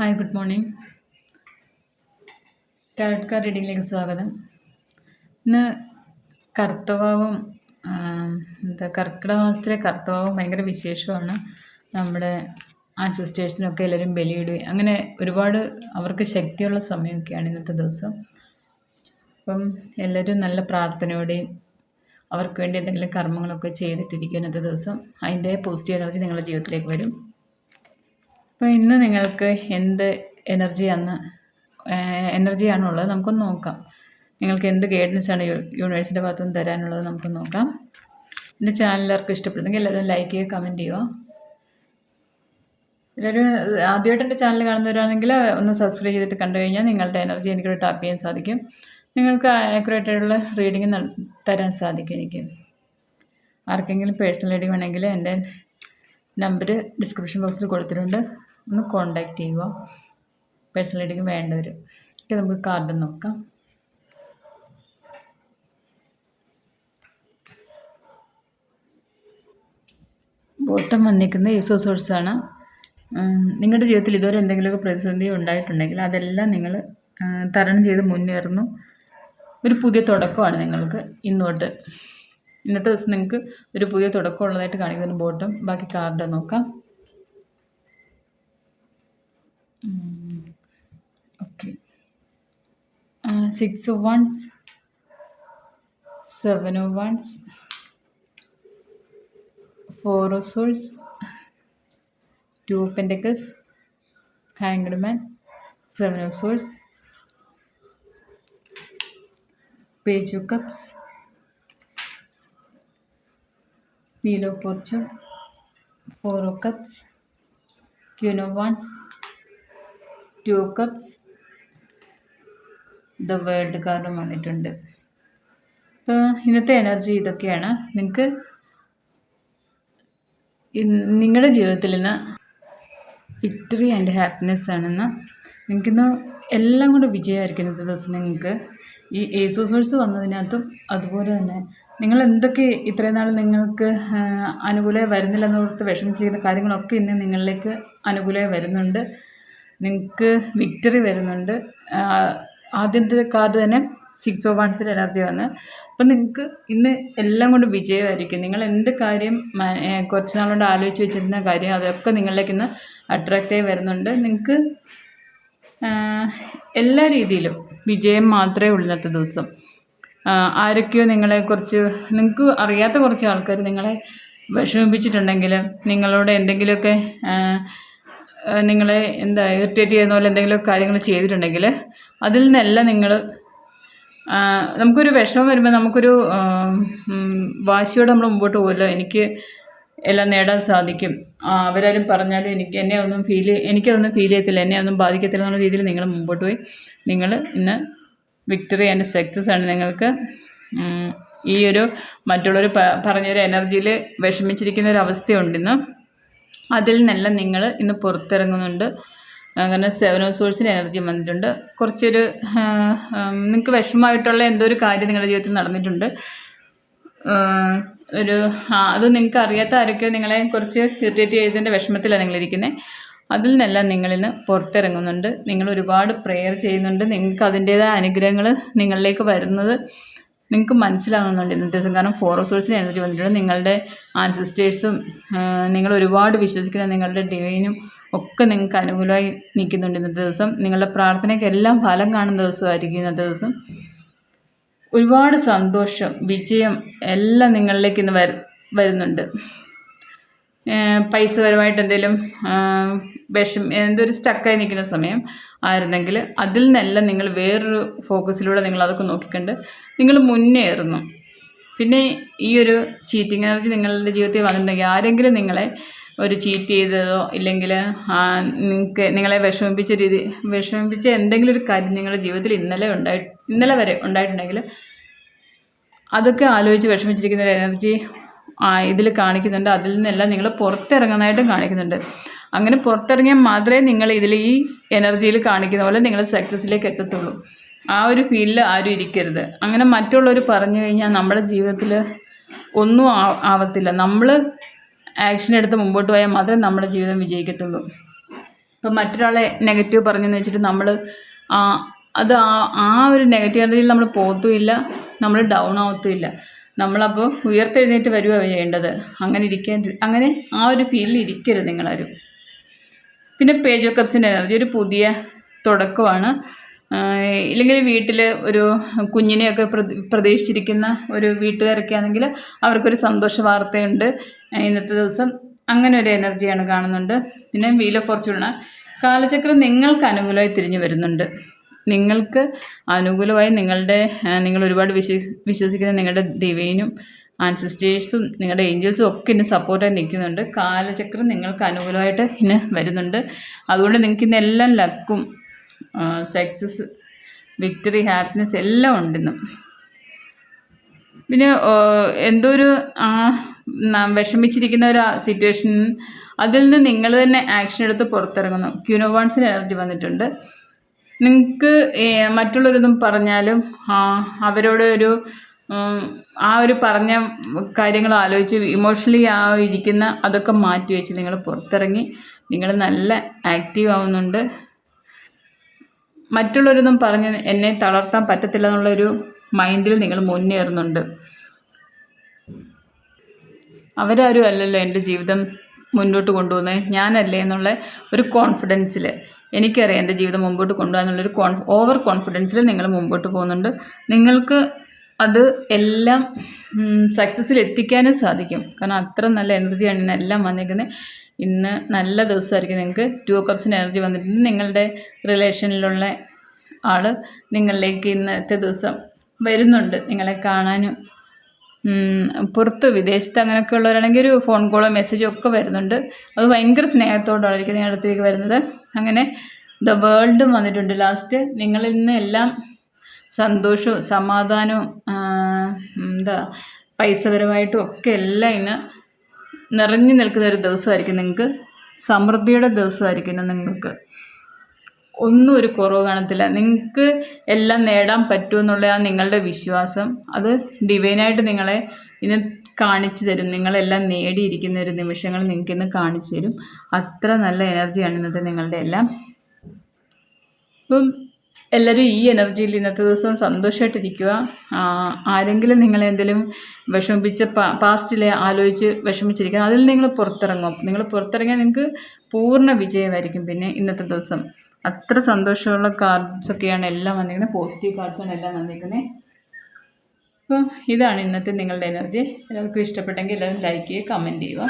Hi good morning. Tarot card റീഡിങ്ങിലേക്ക് സ്വാഗതം. ഇന്ന് കർത്തവാവും എന്താ കർക്കിടക മാസത്തിലെ കർത്തവാവും ഭയങ്കര വിശേഷമാണ് നമ്മുടെ ആ സിസ്റ്റേഴ്സിനൊക്കെ എല്ലാവരും ബലിയിടുകയും അങ്ങനെ ഒരുപാട് അവർക്ക് ശക്തിയുള്ള സമയമൊക്കെയാണ് ഇന്നത്തെ ദിവസം. അപ്പം എല്ലാവരും നല്ല പ്രാർത്ഥനയോടെയും അവർക്ക് വേണ്ടി എന്തെങ്കിലും കർമ്മങ്ങളൊക്കെ ചെയ്തിട്ടിരിക്കും ഇന്നത്തെ ദിവസം. അതിന്റെ പോസിറ്റീവ് എനർജി നിങ്ങളുടെ ജീവിതത്തിലേക്ക് വരും. അപ്പോൾ ഇന്ന് നിങ്ങൾക്ക് എന്ത് എനർജിയാണ് എനർജിയാണുള്ളത് നമുക്കൊന്ന് നോക്കാം. നിങ്ങൾക്ക് എന്ത് ഗൈഡൻസാണ് യൂണിവേഴ്സിന്റെ ഭാഗത്തു നിന്ന് തരാനുള്ളത് നമുക്ക് നോക്കാം. എന്റെ ചാനൽ എല്ലാവർക്കും ഇഷ്ടപ്പെടുന്നെങ്കിൽ എല്ലാവരും ലൈക്ക് ചെയ്യുക കമന്റ് ചെയ്യുക. എല്ലാവരും ആദ്യമായിട്ട് എന്റെ ചാനൽ കാണുന്നവരാണെങ്കിൽ ഒന്ന് സബ്സ്ക്രൈബ് ചെയ്തിട്ട് കണ്ടു കഴിഞ്ഞാൽ നിങ്ങളുടെ എനർജി എനിക്ക് ടാപ്പ് ചെയ്യാൻ സാധിക്കും. നിങ്ങൾക്ക് ആക്യുറേറ്റ് ആയിട്ടുള്ള റീഡിങ് തരാൻ സാധിക്കും എനിക്ക്. ആർക്കെങ്കിലും പേഴ്സണൽ റീഡിങ് വേണമെങ്കിൽ എന്റെ നമ്പർ ഡിസ്ക്രിപ്ഷൻ ബോക്സിൽ കൊടുത്തിട്ടുണ്ട്. ഒന്ന് കോണ്ടാക്ട് ചെയ്യുക. പേഴ്സണലായിട്ടേക്ക് വേണ്ടവർ ഓക്കെ നമുക്ക് കാർഡ് നോക്കാം. ബോട്ടം വന്നിരിക്കുന്ന ഈസോ സോഴ്സാണ് നിങ്ങളുടെ ജീവിതത്തിൽ ഇതുവരെ എന്തെങ്കിലുമൊക്കെ പ്രതിസന്ധി ഉണ്ടായിട്ടുണ്ടെങ്കിൽ അതെല്ലാം നിങ്ങൾ തരണം ചെയ്ത് മുന്നേറുന്നു. ഒരു പുതിയ തുടക്കമാണ് നിങ്ങൾക്ക് ഇന്നോട്ട്. ഇന്നത്തെ ദിവസം നിങ്ങൾക്ക് ഒരു പുതിയ തുടക്കമുള്ളതായിട്ട് കാണിക്കുന്ന ബോട്ടം ബാക്കി കാർഡ് നോക്കാം. Okay. Uh, six of wands seven of wands four of swords two of pentacles hanged man seven of swords page of cups wheel of fortune four of cups queen of wands two cups the world കാർഡും വന്നിട്ടുണ്ട്. അപ്പോൾ ഇന്നത്തെ energy ഇതൊക്കെയാണ്. നിങ്ങൾക്ക് നിങ്ങളുടെ ജീവിതത്തിൽ നിന്ന് victory and happiness ആണെന്ന് നിങ്ങൾക്കിന്ന് എല്ലാം കൊണ്ട് വിജയമായിരിക്കും ഇന്നത്തെ ദിവസം നിങ്ങൾക്ക് ഈ ഏസോ സോഴ്സ് വന്നതിനകത്തും അതുപോലെ തന്നെ നിങ്ങൾ എന്തൊക്കെ ഇത്രയും നാൾ നിങ്ങൾക്ക് അനുകൂലമായി വരുന്നില്ലെന്നോർത്ത് വിഷമിച്ചിരിക്കുന്ന കാര്യങ്ങളൊക്കെ ഇന്ന് നിങ്ങളിലേക്ക് അനുകൂലമായി വരുന്നുണ്ട്. നിങ്ങൾക്ക് വിക്ടറി വരുന്നുണ്ട്. ആദ്യത്തെ കാർഡ് തന്നെ സിക്സ് ഓഫ് വൺസിൽ എനർജി വന്ന് അപ്പം നിങ്ങൾക്ക് ഇന്ന് എല്ലാം കൊണ്ട് വിജയമായിരിക്കും. നിങ്ങൾ എന്ത് കാര്യം കുറച്ച് നാളുകൊണ്ട് ആലോചിച്ച് വെച്ചിരുന്ന കാര്യം അതൊക്കെ നിങ്ങളിലേക്ക് ഇന്ന് അട്രാക്റ്റായി വരുന്നുണ്ട്. നിങ്ങൾക്ക് എല്ലാ രീതിയിലും വിജയം മാത്രമേ ഉള്ളൂ ദിവസം. ആരൊക്കെയോ നിങ്ങളെക്കുറിച്ച് നിങ്ങൾക്ക് അറിയാത്ത കുറച്ച് ആൾക്കാർ നിങ്ങളെ വിഷമിപ്പിച്ചിട്ടുണ്ടെങ്കിൽ നിങ്ങളോട് എന്തെങ്കിലുമൊക്കെ നിങ്ങളെ എന്താ ഇറിറ്റേറ്റ് ചെയ്യുന്ന പോലെ എന്തെങ്കിലും കാര്യങ്ങൾ ചെയ്തിട്ടുണ്ടെങ്കിൽ അതിൽ നിന്നെല്ലാം നിങ്ങൾ നമുക്കൊരു വിഷമം വരുമ്പോൾ നമുക്കൊരു വാശിയോടെ നമ്മൾ മുമ്പോട്ട് പോകുമല്ലോ എനിക്ക് എല്ലാം നേടാൻ സാധിക്കും. അവരാരും പറഞ്ഞാലും എനിക്ക് എന്നെ ഒന്നും ഫീൽ എനിക്കതൊന്നും ഫീൽ ചെയ്യത്തില്ല. എന്നെ ഒന്നും ബാധിക്കത്തില്ല എന്നുള്ള രീതിയിൽ നിങ്ങൾ മുമ്പോട്ട് പോയി. നിങ്ങൾ ഇന്ന് വിക്ടറി ആൻഡ് സക്സസ് ആണ് നിങ്ങൾക്ക് ഈ ഒരു മറ്റുള്ളവർ പറഞ്ഞൊരു എനർജിയിൽ വിഷമിച്ചിരിക്കുന്ന ഒരു അവസ്ഥയുണ്ട് ഇന്ന്. അതിൽ നിന്നെല്ലാം നിങ്ങൾ ഇന്ന് പുറത്തിറങ്ങുന്നുണ്ട്. അങ്ങനെ സെവൻ ഓഫ് സോഴ്സിന് എനർജി വന്നിട്ടുണ്ട്. കുറച്ചൊരു നിങ്ങൾക്ക് വിഷമമായിട്ടുള്ള എന്തോ ഒരു കാര്യം നിങ്ങളുടെ ജീവിതത്തിൽ നടന്നിട്ടുണ്ട്. ഒരു അത് നിങ്ങൾക്ക് അറിയാത്ത ആരൊക്കെയോ നിങ്ങളെ കുറച്ച് ഇറിറ്റേറ്റ് ചെയ്തതിന്റെ വിഷമത്തിലാണ് നിങ്ങളിരിക്കുന്നത് അതിൽ നിന്നെല്ലാം നിങ്ങളിന്ന് പുറത്തിറങ്ങുന്നുണ്ട്. നിങ്ങൾ ഒരുപാട് പ്രെയർ ചെയ്യുന്നുണ്ട്. നിങ്ങൾക്ക് അതിന്റേതായ അനുഗ്രഹങ്ങൾ നിങ്ങളിലേക്ക് വരുന്നത് നിങ്ങൾക്ക് മനസ്സിലാകുന്നുണ്ട് ഇന്നത്തെ ദിവസം. കാരണം ഫോറോ സോഴ്സിൽ എനർജി വന്നിട്ടുണ്ട്. നിങ്ങളുടെ ആൻസിസ്റ്റേഴ്സും നിങ്ങൾ ഒരുപാട് വിശ്വസിക്കുന്ന നിങ്ങളുടെ ഡിവൈനും ഒക്കെ നിങ്ങൾക്ക് അനുകൂലമായി നിൽക്കുന്നുണ്ട് ഇന്നത്തെ ദിവസം. നിങ്ങളുടെ പ്രാർത്ഥനയ്ക്ക് എല്ലാം ഫലം കാണുന്ന ദിവസമായിരിക്കും ഇന്നത്തെ ദിവസം. ഒരുപാട് സന്തോഷം വിജയം എല്ലാം നിങ്ങളിലേക്ക് ഇന്ന് വരുന്നുണ്ട്. പൈസപരമായിട്ട് എന്തെങ്കിലും വിഷം എന്തൊരു സ്റ്റക്കായി നിൽക്കുന്ന സമയം ആയിരുന്നെങ്കിൽ അതിൽ നിന്നെല്ലാം നിങ്ങൾ വേറൊരു ഫോക്കസിലൂടെ നിങ്ങൾ അതൊക്കെ നോക്കിക്കണ്ട് നിങ്ങൾ മുന്നേറുന്നു പിന്നെ ഈ ഒരു ചീറ്റിംഗ് എനർജി നിങ്ങളുടെ ജീവിതത്തിൽ വന്നിട്ടുണ്ടെങ്കിൽ ആരെങ്കിലും നിങ്ങളെ ഒരു ചീറ്റ് ചെയ്തതോ ഇല്ലെങ്കിൽ നിങ്ങൾക്ക് നിങ്ങളെ വിഷമിപ്പിച്ച രീതി വിഷമിപ്പിച്ച എന്തെങ്കിലും ഒരു കാര്യം നിങ്ങളുടെ ജീവിതത്തിൽ ഇന്നലെ ഉണ്ടായി ഇന്നലെ വരെ ഉണ്ടായിട്ടുണ്ടെങ്കിൽ അതൊക്കെ ആലോചിച്ച് വിഷമിച്ചിരിക്കുന്ന ഒരു എനർജി ഇതിൽ കാണിക്കുന്നുണ്ട്. അതിൽ നിന്നെല്ലാം നിങ്ങൾ പുറത്തിറങ്ങുന്നതായിട്ടും കാണിക്കുന്നുണ്ട്. അങ്ങനെ പുറത്തിറങ്ങിയാൽ മാത്രമേ നിങ്ങൾ ഇതിൽ ഈ എനർജിയിൽ കാണിക്കുന്ന പോലെ നിങ്ങൾ സക്സസ്സിലേക്ക് എത്തത്തുള്ളൂ. ആ ഒരു ഫീലിൽ ആരും ഇരിക്കരുത്. അങ്ങനെ മറ്റുള്ളവർ പറഞ്ഞു കഴിഞ്ഞാൽ നമ്മുടെ ജീവിതത്തിൽ ഒന്നും ആവത്തില്ല. നമ്മൾ ആക്ഷൻ എടുത്ത് മുമ്പോട്ട് പോയാൽ മാത്രമേ നമ്മുടെ ജീവിതം വിജയിക്കത്തുള്ളൂ. ഇപ്പം മറ്റൊരാളെ നെഗറ്റീവ് പറഞ്ഞെന്ന് വെച്ചിട്ട് നമ്മൾ അത് ആ ആ ഒരു നെഗറ്റീവ് എനർജിയിൽ നമ്മൾ പോകത്തുമില്ല നമ്മൾ ഡൗൺ ആവത്തുമില്ല നമ്മളപ്പോൾ ഉയർത്തെഴുന്നേറ്റ് വരുവാണ് ചെയ്യേണ്ടത്. അങ്ങനെ ഇരിക്കാൻ അങ്ങനെ ആ ഒരു ഫീലിൽ ഇരിക്കരുത് നിങ്ങളാരും. പിന്നെ പേജ് കപ്സിന്റെ എനർജി ഒരു പുതിയ തുടക്കമാണ്. ഇല്ലെങ്കിൽ വീട്ടിൽ ഒരു കുഞ്ഞിനെയൊക്കെ പ്രതി പ്രതീക്ഷിച്ചിരിക്കുന്ന ഒരു വീട്ടുകാരൊക്കെ ആണെങ്കിൽ അവർക്കൊരു സന്തോഷ വാർത്തയുണ്ട്. ഇന്നത്തെ ദിവസം അങ്ങനെ ഒരു എനർജിയാണ് കാണുന്നുണ്ട്. പിന്നെ വീൽ ഓഫ് ഫോർച്യൂണ് കാലചക്രം നിങ്ങൾക്ക് അനുകൂലമായി തിരിഞ്ഞു വരുന്നുണ്ട്. നിങ്ങൾക്ക് അനുകൂലമായി നിങ്ങളുടെ നിങ്ങൾ ഒരുപാട് വിശ്വസിക്കുന്ന നിങ്ങളുടെ ഡിവൈനും ആൻസിസ്റ്റേഴ്സും നിങ്ങളുടെ ഏഞ്ചൽസും ഒക്കെ ഇന്ന് സപ്പോർട്ടായി നിൽക്കുന്നുണ്ട്. കാലചക്രം നിങ്ങൾക്ക് അനുകൂലമായിട്ട് ഇന്ന് വരുന്നുണ്ട്. അതുകൊണ്ട് നിങ്ങൾക്ക് ഇന്ന് എല്ലാം ലക്കും സക്സസ് വിക്ടറി ഹാപ്പിനെസ് എല്ലാം ഉണ്ടെന്നും പിന്നെ എന്തോ ഒരു വിഷമിച്ചിരിക്കുന്ന ഒരു സിറ്റുവേഷൻ അതിൽ നിന്ന് നിങ്ങൾ തന്നെ ആക്ഷൻ എടുത്ത് പുറത്തിറങ്ങുന്നു. ക്യൂനോവാൺസിന് എനർജി വന്നിട്ടുണ്ട്. നിങ്ങൾക്ക് മറ്റുള്ളവരൊന്നും പറഞ്ഞാലും അവരോട് ഒരു ആ ഒരു പറഞ്ഞ കാര്യങ്ങൾ ആലോചിച്ച് ഇമോഷണലി ആ ഇരിക്കുന്ന അതൊക്കെ മാറ്റി വെച്ച് നിങ്ങൾ പുറത്തിറങ്ങി നിങ്ങൾ നല്ല ആക്റ്റീവ് ആവുന്നുണ്ട്. മറ്റുള്ളവരൊന്നും പറഞ്ഞ് എന്നെ തളർത്താൻ പറ്റത്തില്ല എന്നുള്ളൊരു മൈൻഡിൽ നിങ്ങൾ മുന്നേറുന്നുണ്ട്. അവരാരും അല്ലല്ലോ എന്റെ ജീവിതം മുന്നോട്ട് കൊണ്ടുപോകുന്നത്. ഞാനല്ലേ എന്നുള്ള ഒരു കോൺഫിഡൻസിൽ എനിക്കറിയാം എന്റെ ജീവിതം മുമ്പോട്ട് കൊണ്ടുപോകാനുള്ളൊരു കോൺ ഓവർ കോൺഫിഡൻസിൽ നിങ്ങൾ മുമ്പോട്ട് പോകുന്നുണ്ട്. നിങ്ങൾക്ക് അത് എല്ലാം സക്സസ്സിൽ എത്തിക്കാനും സാധിക്കും. കാരണം അത്ര നല്ല എനർജിയാണ് ഇന്ന് എല്ലാം വന്നിരിക്കുന്നത് ഇന്ന് നല്ല ദിവസമായിരിക്കും നിങ്ങൾക്ക് ടു കപ്സിന് എനർജി വന്നിട്ടുണ്ട് നിങ്ങളുടെ റിലേഷനിലുള്ള ആൾ നിങ്ങളിലേക്ക് ഇന്നത്തെ ദിവസം വരുന്നുണ്ട്. നിങ്ങളെ കാണാനും പുറത്ത് വിദേശത്ത് അങ്ങനെയൊക്കെ ഉള്ളവരാണെങ്കിൽ ഒരു ഫോൺ കോളോ മെസ്സേജോ ഒക്കെ വരുന്നുണ്ട്. അത് ഭയങ്കര സ്നേഹത്തോടായിരിക്കും നിങ്ങളുടെ അടുത്തേക്ക് വരുന്നത്. അങ്ങനെ ദ വേൾഡും വന്നിട്ടുണ്ട്. ലാസ്റ്റ് നിങ്ങളിൽ നിന്ന് എല്ലാം സന്തോഷവും സമാധാനവും എന്താ പൈസപരമായിട്ടും ഒക്കെ എല്ലാം ഇന്ന് നിറഞ്ഞു നിൽക്കുന്ന ഒരു ദിവസമായിരിക്കും നിങ്ങൾക്ക്. സമൃദ്ധിയുടെ ദിവസമായിരിക്കും നിങ്ങൾക്ക്. ഒന്നും ഒരു കുറവ് കാണത്തില്ല. നിങ്ങൾക്ക് എല്ലാം നേടാൻ പറ്റുമെന്നുള്ള ആ നിങ്ങളുടെ വിശ്വാസം. അത് ഡിവൈനായിട്ട് നിങ്ങളെ ഇന്ന് കാണിച്ചു തരും. നിങ്ങളെല്ലാം നേടിയിരിക്കുന്ന ഒരു നിമിഷങ്ങൾ നിങ്ങൾക്ക് ഇന്ന് കാണിച്ചു തരും. അത്ര നല്ല എനർജിയാണ് ഇന്നത്തെ നിങ്ങളുടെ എല്ലാം. അപ്പം എല്ലാവരും ഈ എനർജിയിൽ ഇന്നത്തെ ദിവസം സന്തോഷമായിട്ടിരിക്കുക ആരെങ്കിലും നിങ്ങളെ എന്തെങ്കിലും വിഷമിപ്പിച്ച പാസ്റ്റിലെ ആലോചിച്ച് വിഷമിച്ചിരിക്കുക അതിൽ നിങ്ങൾ പുറത്തിറങ്ങും. നിങ്ങൾ പുറത്തിറങ്ങിയാൽ നിങ്ങൾക്ക് പൂർണ വിജയമായിരിക്കും പിന്നെ ഇന്നത്തെ ദിവസം. അത്ര സന്തോഷമുള്ള കാർഡ്സൊക്കെയാണ് എല്ലാം വന്നിരിക്കുന്നത് പോസിറ്റീവ് കാർഡ്സാണ് എല്ലാം വന്നിരിക്കുന്നത് അപ്പോൾ ഇതാണ് ഇന്നത്തെ നിങ്ങളുടെ എനർജി എല്ലാവർക്കും ഇഷ്ടപ്പെട്ടെങ്കിൽ എല്ലാവരും ലൈക്ക് ചെയ്യുക കമന്റ് ചെയ്യുക.